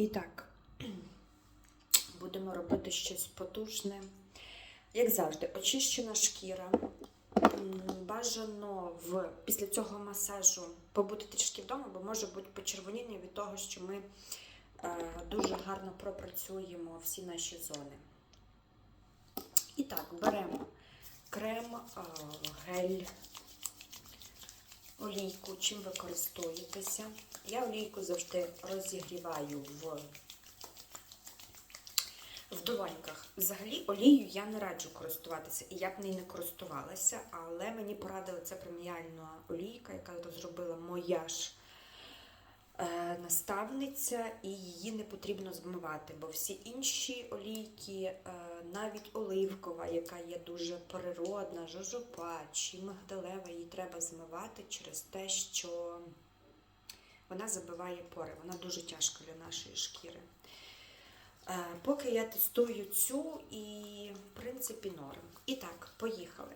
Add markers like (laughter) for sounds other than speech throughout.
І так, (clears throat) будемо робити щось потужне. Як завжди, очищена шкіра. Бажано в, після цього масажу побути трішки вдома, бо може бути почервоніння від того, що ми е, дуже гарно пропрацюємо всі наші зони. І так, беремо крем, е, гель, олійку, чим ви користуєтеся. Я олійку завжди розігріваю в в долоньках. Взагалі олією я не раджу користуватися, і я б нею не користувалася, але мені порадила це преміальна олійка, яка розробила моя ж наставниця, і її не потрібно змивати, бо всі інші олійки, е, навіть оливкова, яка є дуже природна, жожопа чи мигдалева, її треба змивати через те, що вона забиває пори, вона дуже тяжка для нашої шкіри. Е, Поки я тестую цю і, в принципі, норм. І так, поїхали.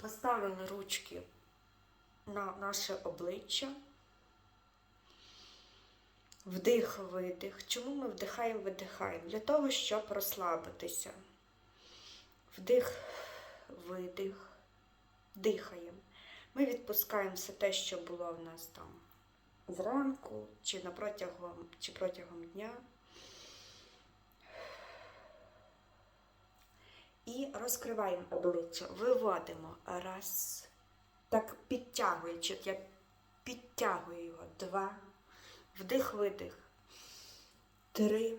Поставили ручки на наше обличчя. Вдих, видих. Чому ми вдихаємо, видихаємо? Для того, щоб розслабитися. Вдих, видих, дихаємо. Ми відпускаємо все те, що було в нас там зранку, чи, на протягом, чи протягом дня. І розкриваємо обличчя, виводимо раз, так підтягуючи, я підтягую його. Два, вдих, видих. Три,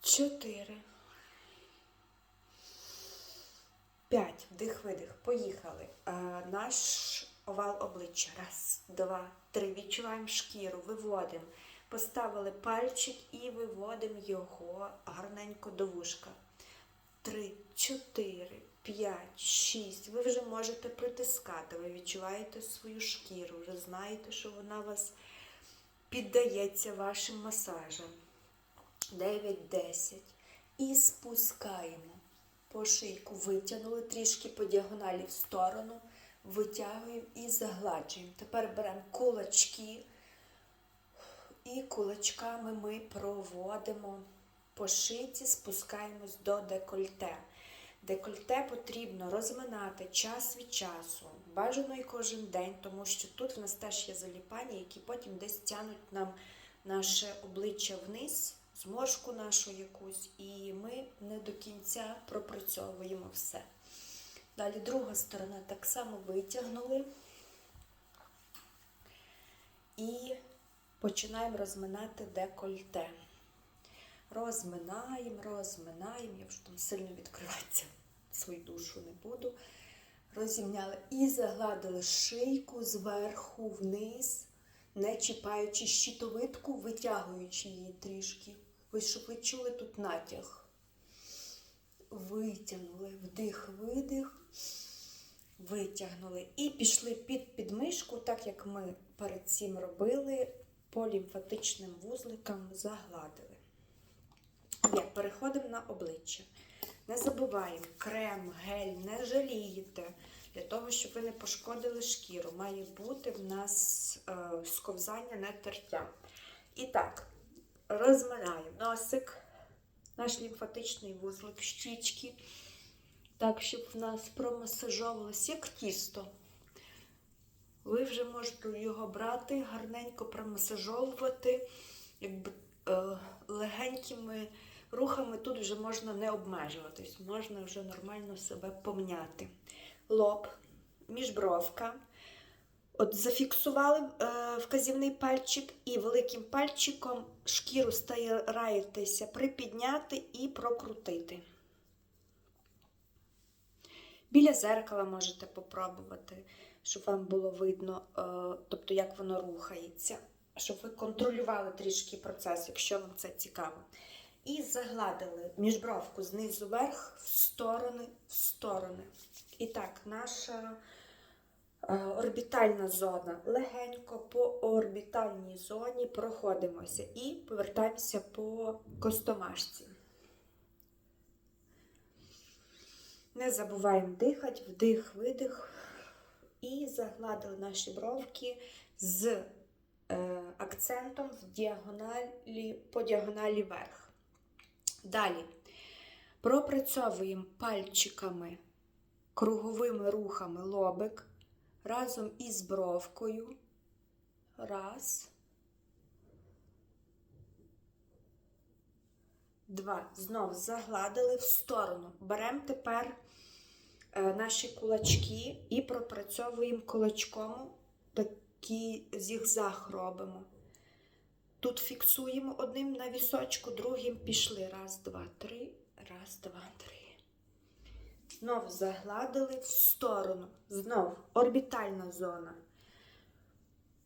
чотири. П'ять. Вдих, видих. Поїхали. А, наш овал обличчя. Раз, два, три. Відчуваємо шкіру, виводимо. Поставили пальчик і виводимо його гарненько до вушка. Три, чотири, п'ять, шість. Ви вже можете притискати, ви відчуваєте свою шкіру, вже знаєте, що вона вас піддається вашим масажам. Дев'ять, десять. І спускаємо по шийку. Витягнули трішки по діагоналі в сторону, витягуємо і загладжуємо. Тепер беремо кулачки. І кулачками ми проводимо по шиці, спускаємось до декольте. Декольте потрібно розминати час від часу, бажано і кожен день, тому що тут в нас теж є заліпання, які потім десь тянуть нам наше обличчя вниз, зморшку нашу якусь, і ми не до кінця пропрацьовуємо все. Далі друга сторона так само витягнули. І починаємо розминати декольте. Розминаємо, розминаємо. Я вже там сильно відкриватися свою душу не буду. Розімняли і загладили шийку зверху вниз, не чіпаючи щитовидку, витягуючи її трішки. Ви щоб ви чули тут натяг. Витягнули вдих, видих, витягнули. І пішли під підмишку, так як ми перед цим робили по лімфатичним вузликам загладили. Є, переходимо на обличчя. Не забуваємо, крем, гель, не жалієте. Для того, щоб ви не пошкодили шкіру, має бути в нас е, сковзання, не тертя. І так, розминаємо носик, наш лімфатичний вузлик, щічки, так, щоб в нас промасажовувалось як тісто. Ви вже можете його брати, гарненько промасажовувати, якби е, легенькими рухами тут вже можна не обмежуватись, можна вже нормально себе поміняти. Лоб, міжбровка. От зафіксували е, вказівний пальчик і великим пальчиком шкіру стараєтеся припідняти і прокрутити. Біля зеркала можете попробувати, щоб вам було видно, е, тобто як воно рухається, щоб ви контролювали трішки процес, якщо вам це цікаво. І загладили міжбровку знизу вверх, в сторони, в сторони. І так, наша е, орбітальна зона. Легенько по орбітальній зоні проходимося і повертаємося по костомашці. Не забуваємо дихати, вдих, видих. І загладили наші бровки з е, акцентом в діагоналі, по діагоналі вверх. Далі пропрацьовуємо пальчиками, круговими рухами лобик разом із бровкою. Раз. Два. Знов загладили в сторону. Беремо тепер е, наші кулачки і пропрацьовуємо кулачком такий зігзаг робимо. Тут фіксуємо одним на вісочку, другим пішли. Раз, два, три, раз, два, три. Знов загладили в сторону. Знов орбітальна зона.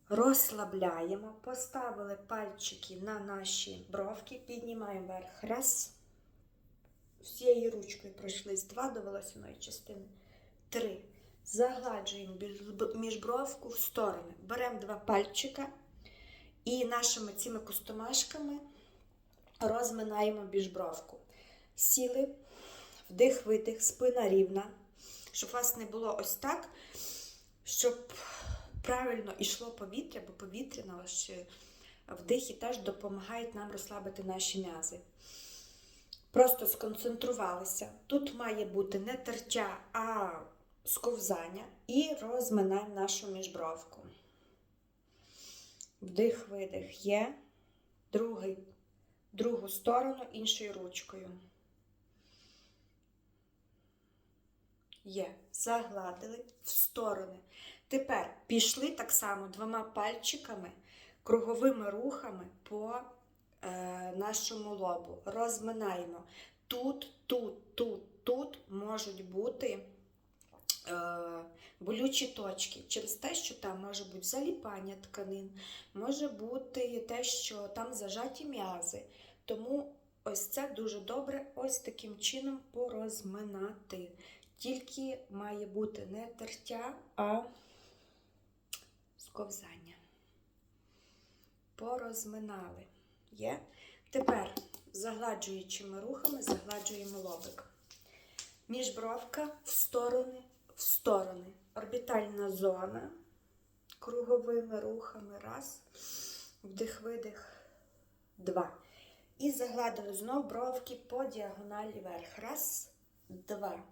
Розслабляємо, поставили пальчики на наші бровки, піднімаємо вверх. Раз. Всією ручкою пройшлись два до волосяної частини. Три. Загладжуємо міжбровку в сторони. Беремо два пальчика і нашими цими костомашками розминаємо біжбровку. Сіли, вдих, видих, спина рівна, щоб у вас не було ось так, щоб правильно йшло повітря, бо повітря на ваші вдихи теж допомагають нам розслабити наші м'язи. Просто сконцентрувалися. Тут має бути не тертя, а сковзання і розминаємо нашу міжбровку. Вдих, видих є. Другий, другу сторону іншою ручкою. Є. Загладили в сторони. Тепер пішли так само двома пальчиками, круговими рухами по е, нашому лобу. Розминаємо. Тут, тут, тут, тут можуть бути болючі точки через те, що там може бути заліпання тканин, може бути те, що там зажаті м'язи. Тому ось це дуже добре ось таким чином порозминати. Тільки має бути не тертя, а сковзання. Порозминали. Є? Тепер загладжуючими рухами загладжуємо лобик. Міжбровка в сторони, в сторони. Орбітальна зона. Круговими рухами. Раз. Вдих-видих. Два. І загладили знов бровки по діагоналі вверх. Раз, два.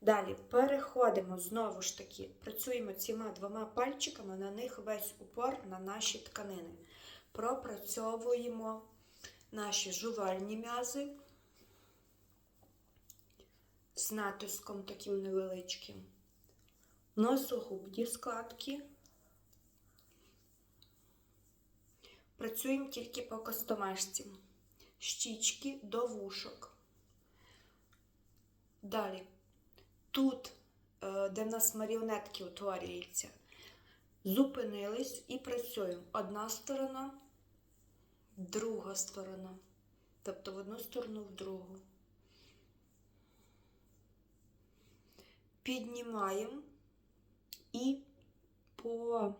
Далі переходимо знову ж таки, працюємо цими двома пальчиками, на них весь упор на наші тканини. Пропрацьовуємо наші жувальні м'язи з натиском таким невеличким. Носогубні складки. Працюємо тільки по костомашці. Щічки до вушок. Далі. Тут, е, де в нас маріонетки утворюються, зупинились і працюємо. Одна сторона, друга сторона. Тобто в одну сторону, в другу. Піднімаємо і по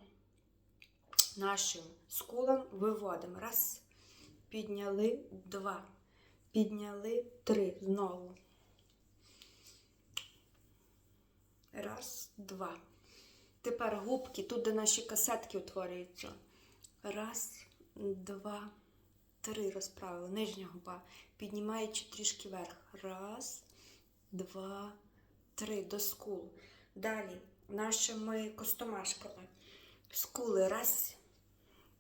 нашим скулам виводимо. Раз. Підняли два. Підняли три. Знову. Раз, два. Тепер губки, тут де наші касетки утворюються. Раз, два, три. Розправили. Нижня губа. Піднімаючи трішки вверх. Раз, два, три. До скул. Далі нашими костомашками. Скули. Раз,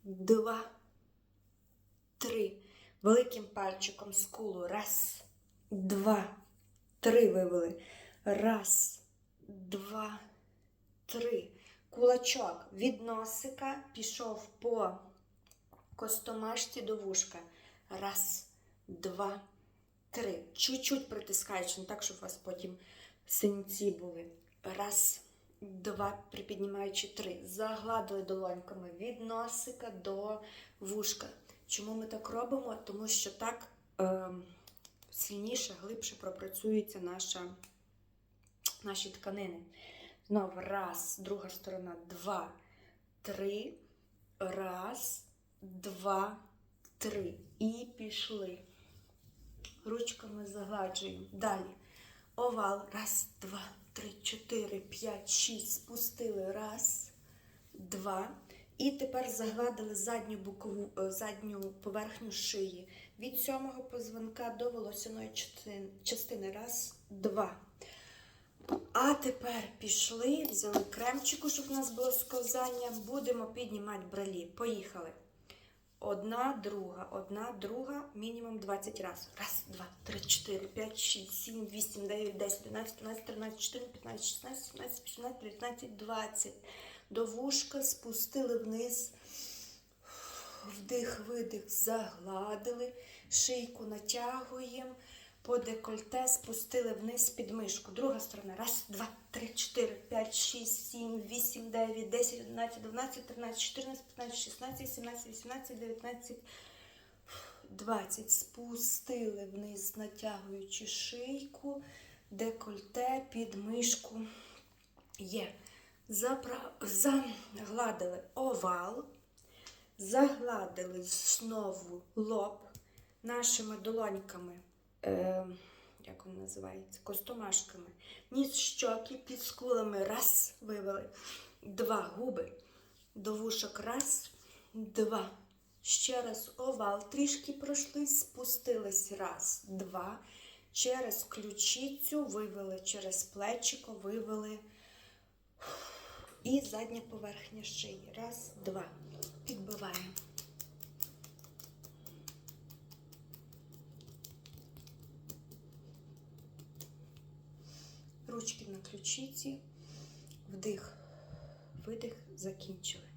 два, три. Великим пальчиком скулу. Раз, два, три вивели. Раз, два, три. Кулачок від носика пішов по костомашці до вушка. Раз, два, три. Чуть-чуть притискаючи, не так, щоб у вас потім синці були. Раз, два, припіднімаючи три. Загладили долоньками від носика до вушка. Чому ми так робимо? Тому що так е, сильніше, глибше пропрацюється наша, наші тканини. Знову раз, друга сторона, два, три. Раз, два, три. І пішли. Ручками загладжуємо. Далі. Овал. Раз, два, три, чотири, п'ять, шість. Спустили. Раз, два. І тепер загладили задню бокову, е, задню поверхню шиї від сьомого позвонка до волосяної частини. Раз, два. А тепер пішли, взяли кремчику, щоб у нас було сковзання. Будемо піднімати бралі. Поїхали. Одна, друга, одна, друга, мінімум 20 разів. Раз, два, три, чотири, п'ять, шість, сім, вісім, дев'ять, десять, одинадцять, дванадцять, тринадцять, чотири, п'ятнадцять, шістнадцять, сімнадцять, вісімнадцять, дев'ятнадцять, двадцять. До вушка спустили вниз. Вдих, видих, загладили, шийку натягуємо, по декольте спустили вниз під мишку. Друга сторона. Раз, два, три, чотири, п'ять, шість, сім, вісім, дев'ять, десять, одинадцять, дванадцять, тринадцять, чотирнадцять, п'ятнадцять, шістнадцять, сімнадцять, вісімнадцять, дев'ятнадцять, двадцять. Спустили вниз, натягуючи шийку, декольте під мишку. Є. Запра... Загладили овал загладили знову лоб нашими долоньками, е, як вони називаються, костомашками, ніс щоки під скулами. Раз, вивели. Два губи. До вушок. Раз, два. Ще раз овал. Трішки пройшли, спустились. Раз, два. Через ключицю вивели, через плечико вивели. І задня поверхня шиї. Раз, два. Підбиваємо. Ручки на ключиці. Вдих, видих, закінчили.